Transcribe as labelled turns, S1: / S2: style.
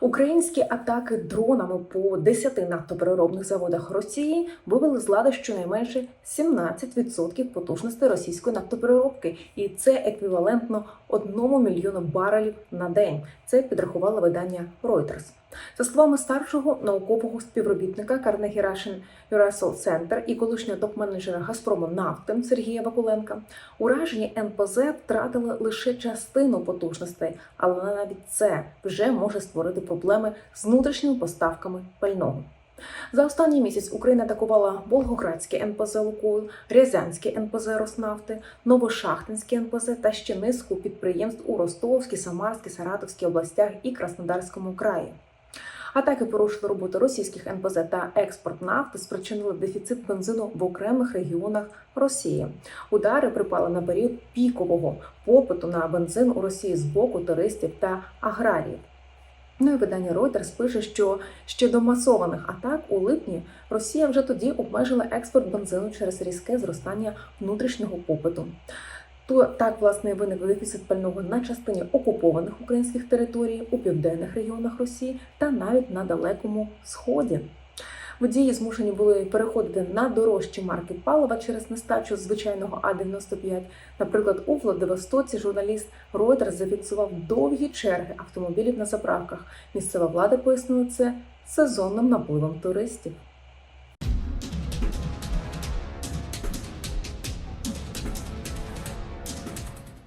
S1: Українські атаки дронами по 10 нафтопереробних заводах Росії вивели з ладу щонайменше 17% потужності російської нафтопереробки, і це еквівалентно 1 мільйону барелів на день. Це підрахувало видання Reuters. За словами старшого наукового співробітника Carnegie Russian Urasol Center і колишнього топ-менеджера Газпрому нафти Сергія Вакуленка, уражені НПЗ втратили лише частину потужностей, але навіть це вже може створити проблеми з внутрішніми поставками пального. За останній місяць Україна атакувала Волгоградське НПЗ «Лукойл», Рязанське НПЗ Роснавти, Новошахтинське НПЗ та ще низку підприємств у Ростовській, Самарській, Саратовській областях і Краснодарському краї. Атаки порушили роботу російських НПЗ та експорт нафти, спричинили дефіцит бензину в окремих регіонах Росії. Удари припали на період пікового попиту на бензин у Росії з боку туристів та аграріїв. Ну і видання Reuters пише, що ще до масованих атак у липні Росія вже тоді обмежила експорт бензину через різке зростання внутрішнього попиту. То так власне виник дефіцит пального на частині окупованих українських територій у південних регіонах Росії та навіть на далекому сході. Водії змушені були переходити на дорожчі марки палива через нестачу звичайного А-95. Наприклад, у Владивостоці журналіст Reuters зафіксував довгі черги автомобілів на заправках. Місцева влада пояснила це сезонним напливом туристів.